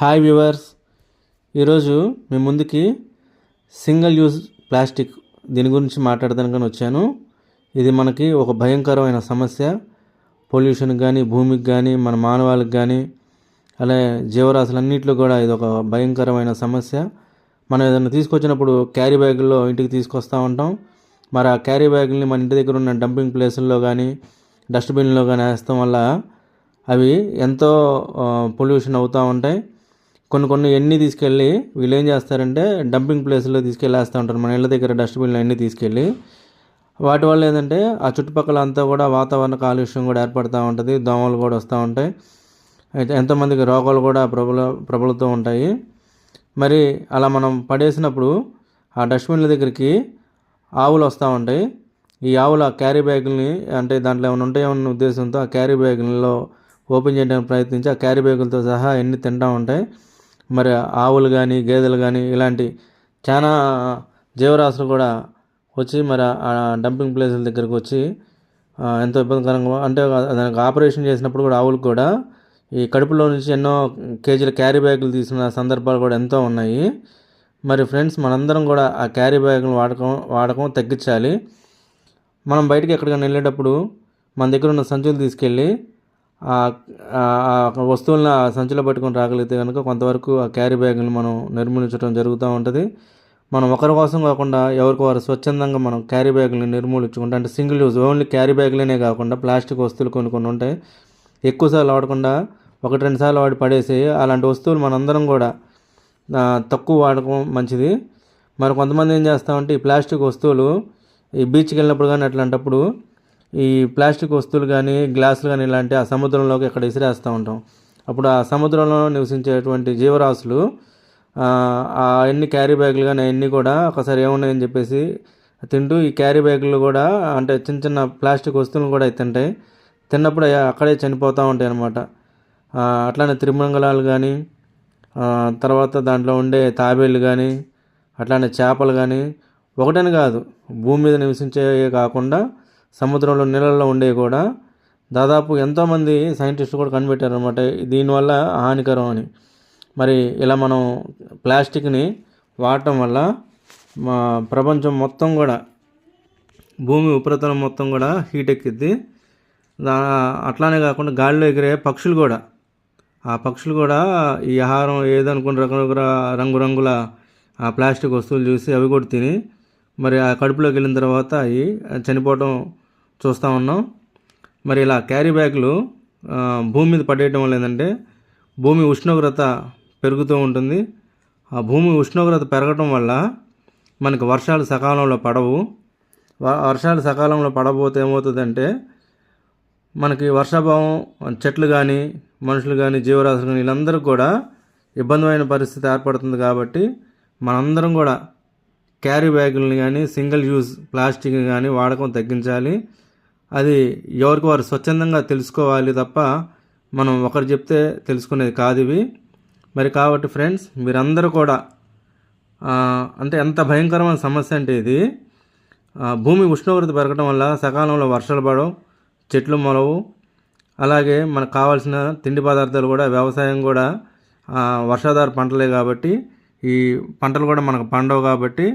Hi viewers. ఈరోజు మీ ముందుకి single use plastic దీని గురించి మాట్లాడదానికని వచ్చాను. ఇది మనకి ఒక భయంకరమైన సమస్య. పొల్యూషన్ కానీ భూమికి కానీ మన మానవాళికి కానీ అలాగే జీవరాశులన్నింటిలో కూడా ఇది ఒక భయంకరమైన సమస్య. మనం ఏదైనా తీసుకొచ్చినప్పుడు క్యారీ బ్యాగుల్లో ఇంటికి తీసుకొస్తూ ఉంటాం. మరి ఆ క్యారీ బ్యాగుల్ని మన ఇంటి దగ్గర ఉన్న డంపింగ్ ప్లేసుల్లో కానీ డస్ట్బిన్లో కానీ వేస్తాం వల్ల అవి ఎంతో పొల్యూషన్ అవుతూ ఉంటాయి. కొన్ని కొన్ని ఎన్ని తీసుకెళ్ళి వీళ్ళు ఏం చేస్తారంటే డంపింగ్ ప్లేస్లో తీసుకెళ్ళేస్తూ ఉంటారు. మన ఇళ్ళ దగ్గర డస్ట్బిన్లు అన్నీ తీసుకెళ్ళి వాటి వల్ల ఏంటంటే ఆ చుట్టుపక్కల అంతా కూడా వాతావరణ కాలుష్యం కూడా ఏర్పడుతూ ఉంటుంది. దోమలు కూడా వస్తూ ఉంటాయి. అయితే ఎంతోమందికి రోగాలు కూడా ప్రబల ప్రబలుతూ ఉంటాయి. మరి అలా మనం పడేసినప్పుడు ఆ డస్ట్బిన్ల దగ్గరికి ఆవులు వస్తూ ఉంటాయి. ఈ ఆవులు ఆ క్యారీ బ్యాగుల్ని అంటే దాంట్లో ఏమైనా ఉంటాయేమన్న ఉద్దేశంతో ఆ క్యారీ బ్యాగుల్లో ఓపెన్ చేయడానికి ప్రయత్నించి ఆ క్యారీ బ్యాగులతో సహా ఎన్ని తింటూ ఉంటాయి. మరి ఆవులు కానీ గేదెలు కానీ ఇలాంటి చాలా జీవరాశులు కూడా వచ్చి మరి ఆ డంపింగ్ ప్లేసుల దగ్గరకు వచ్చి ఎంతో ఇబ్బందికరంగా అంటే దానికి ఆపరేషన్ చేసినప్పుడు కూడా ఆవులకు కూడా ఈ కడుపులో నుంచి ఎన్నో కేజీల క్యారీ బ్యాగులు తీసిన సందర్భాలు కూడా ఎంతో ఉన్నాయి. మరి ఫ్రెండ్స్ మనందరం కూడా ఆ క్యారీ బ్యాగులు వాడకం వాడకం తగ్గించాలి. మనం బయటికి ఎక్కడికైనా వెళ్ళేటప్పుడు మన దగ్గర ఉన్న సంచులు తీసుకెళ్ళి వస్తువులను ఆ సంచిలో పట్టుకొని రాగలిగితే కనుక కొంతవరకు ఆ క్యారీ బ్యాగ్ని మనం నిర్మూలించడం జరుగుతూ ఉంటుంది. మనం ఒకరి కోసం కాకుండా ఎవరికి వారు స్వచ్ఛందంగా మనం క్యారీ బ్యాగులను నిర్మూలించుకుంటాం అంటే సింగిల్ యూజ్ ఓన్లీ క్యారీ బ్యాగులనే కాకుండా ప్లాస్టిక్ వస్తువులు కొన్ని కొన్ని ఉంటాయి. ఎక్కువసార్లు వాడకుండా ఒకటి రెండు సార్లు వాడి పడేసి అలాంటి వస్తువులు మనందరం కూడా తక్కువ వాడకం మంచిది. మరి కొంతమంది ఏం చేస్తామంటే ఈ ప్లాస్టిక్ వస్తువులు ఈ బీచ్కి వెళ్ళినప్పుడు కానీ అట్లాంటప్పుడు ఈ ప్లాస్టిక్ వస్తువులు కానీ గ్లాసులు కానీ ఇలాంటి ఆ సముద్రంలోకి ఎక్కడ విసిరేస్తూ ఉంటాం. అప్పుడు ఆ సముద్రంలో నివసించేటువంటి జీవరాశులు ఆ, ఎన్ని క్యారీ బ్యాగులు కానీ అవన్నీ కూడా ఒకసారి ఏమున్నాయని చెప్పేసి తింటూ ఈ క్యారీ బ్యాగులు కూడా అంటే చిన్న చిన్న ప్లాస్టిక్ వస్తువులు కూడా తింటాయి. తిన్నప్పుడు అక్కడే చనిపోతూ ఉంటాయి అన్నమాట. అట్లానే త్రిమంగళాలు కానీ తర్వాత దాంట్లో ఉండే తాబేళ్ళు కానీ అట్లానే చేపలు కానీ ఒకటని కాదు భూమి మీద నివసించే కాకుండా సముద్రంలో నీళ్ళల్లో ఉండేవి కూడా దాదాపు ఎంతోమంది సైంటిస్టులు కూడా కనిపెట్టారు అనమాట దీనివల్ల హానికరం అని. మరి ఇలా మనం ప్లాస్టిక్ని వాడటం వల్ల మా ప్రపంచం మొత్తం కూడా భూమి ఉపరితలం మొత్తం కూడా హీట్ ఎక్కిద్ది. దా అట్లానే కాకుండా గాలిలో ఎగిరే పక్షులు కూడా. ఆ పక్షులు కూడా ఈ ఆహారం ఏదనుకున్న రకరకాల రంగురంగుల ఆ ప్లాస్టిక్ వస్తువులు చూసి అవి కూడా తిని మరి ఆ కడుపులోకి వెళ్ళిన తర్వాత అవి చనిపోవడం చూస్తూ ఉన్నాం. మరి ఇలా క్యారీ బ్యాగులు భూమి మీద పడేయటం వల్ల ఏంటంటే భూమి ఉష్ణోగ్రత పెరుగుతూ ఉంటుంది. ఆ భూమి ఉష్ణోగ్రత పెరగటం వల్ల మనకి వర్షాలు సకాలంలో పడవు. వర్షాలు సకాలంలో పడబోతే ఏమవుతుందంటే మనకి వర్షాభావం చెట్లు కానీ మనుషులు కానీ జీవరాశులు కానీ వీళ్ళందరికీ కూడా ఇబ్బందిమైన పరిస్థితి ఏర్పడుతుంది కాబట్టి మనందరం కూడా క్యారీ బ్యాగులను కానీ సింగిల్ యూజ్ ప్లాస్టిక్ కానీ వాడకం తగ్గించాలి. అది ఎవరికి వారు స్వచ్ఛందంగా తెలుసుకోవాలి తప్ప మనం ఒకరు చెప్తే తెలుసుకునేది కాదు ఇవి. మరి కాబట్టి ఫ్రెండ్స్ మీరందరూ కూడా అంటే ఎంత భయంకరమైన సమస్య అంటే ఇది. భూమి ఉష్ణోగ్రత పెరగడం వల్ల సకాలంలో వర్షాలు పడవు చెట్లు మొలవు. అలాగే మనకు కావాల్సిన తిండి పదార్థాలు కూడా వ్యవసాయం కూడా వర్షాధార పంటలే కాబట్టి ఈ పంటలు కూడా మనకు పండవు కాబట్టి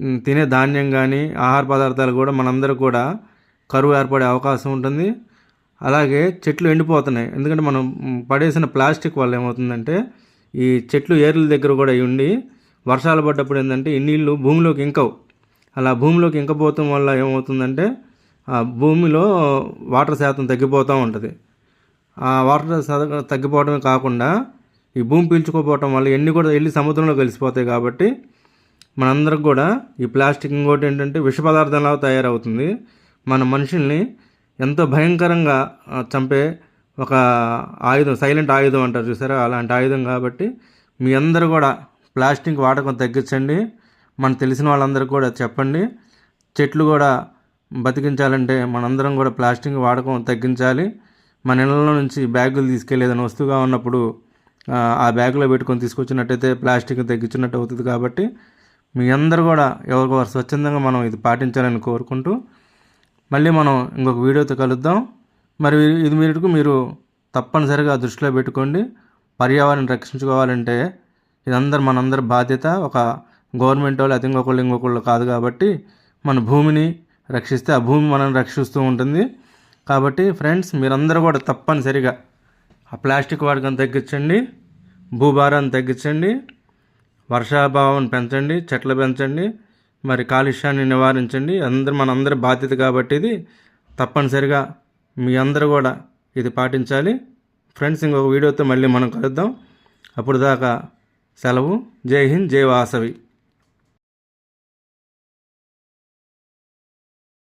తినే ధాన్యం కానీ ఆహార పదార్థాలు కూడా మనందరూ కూడా కరువు ఏర్పడే అవకాశం ఉంటుంది. అలాగే చెట్లు ఎండిపోతున్నాయి. ఎందుకంటే మనం పడేసిన ప్లాస్టిక్ వల్ల ఏమవుతుందంటే ఈ చెట్లు ఏర్ల దగ్గర కూడా అయి ఉండి వర్షాలు పడ్డప్పుడు ఏంటంటే ఈ నీళ్ళు భూమిలోకి ఇంకవు. అలా భూమిలోకి ఇంకపోవటం వల్ల ఏమవుతుందంటే ఆ భూమిలో వాటర్ శాతం తగ్గిపోతూ ఉంటుంది. ఆ వాటర్ శాతం తగ్గిపోవడమే కాకుండా ఈ భూమి పీల్చుకోపోవటం వల్ల ఎన్ని కూడా వెళ్ళి సముద్రంలో కలిసిపోతాయి కాబట్టి మనందరికి కూడా ఈ ప్లాస్టిక్ ఇంకోటి ఏంటంటే విష పదార్థంలా తయారవుతుంది. మన మనుషుల్ని ఎంతో భయంకరంగా చంపే ఒక ఆయుధం సైలెంట్ ఆయుధం అంటారు చూసారా? అలాంటి ఆయుధం కాబట్టి మీ అందరూ కూడా ప్లాస్టిక్ వాడకం తగ్గించండి. మనకు తెలిసిన వాళ్ళందరికీ కూడా చెప్పండి. చెట్లు కూడా బతికించాలంటే మనందరం కూడా ప్లాస్టిక్ వాడకం తగ్గించాలి. మన ఇళ్ళలో నుంచి బ్యాగులు తీసుకెళ్ళి ఏదైనా వస్తువుగా ఉన్నప్పుడు ఆ, ఆ బ్యాగులో పెట్టుకొని తీసుకొచ్చినట్టయితే ప్లాస్టిక్ తగ్గించినట్టు అవుతుంది కాబట్టి మీ అందరూ కూడా ఎవరికి వారు స్వచ్ఛందంగా మనం ఇది పాటించాలని కోరుకుంటూ మళ్ళీ మనం ఇంకొక వీడియోతో కలుద్దాం. మరి ఇది మీరు మీరు తప్పనిసరిగా దృష్టిలో పెట్టుకోండి. పర్యావరణం రక్షించుకోవాలంటే ఇదందరూ మనందరి బాధ్యత. ఒక గవర్నమెంట్ వాళ్ళు అది ఇంకొకళ్ళు ఇంకొకళ్ళు కాదు కాబట్టి మన భూమిని రక్షిస్తే ఆ భూమి మనల్ని రక్షిస్తూ ఉంటుంది. కాబట్టి ఫ్రెండ్స్ మీరందరూ కూడా తప్పనిసరిగా ఆ ప్లాస్టిక్ వాడకం తగ్గించండి భూభారాన్ని తగ్గించండి. వర్షాభావం పెంచండి చెట్లు పెంచండి మరి కాలుష్యాన్ని నివారించండి. అందరూ మన అందరి బాధ్యత కాబట్టి ఇది. తప్పనిసరిగా మీ అందరూ కూడా ఇది పాటించాలి. ఫ్రెండ్స్ ఇంకొక వీడియోతో మళ్ళీ మనం కలుద్దాం. అప్పుడు దాకా సెలవు. జై హింద్ జై వాసవి.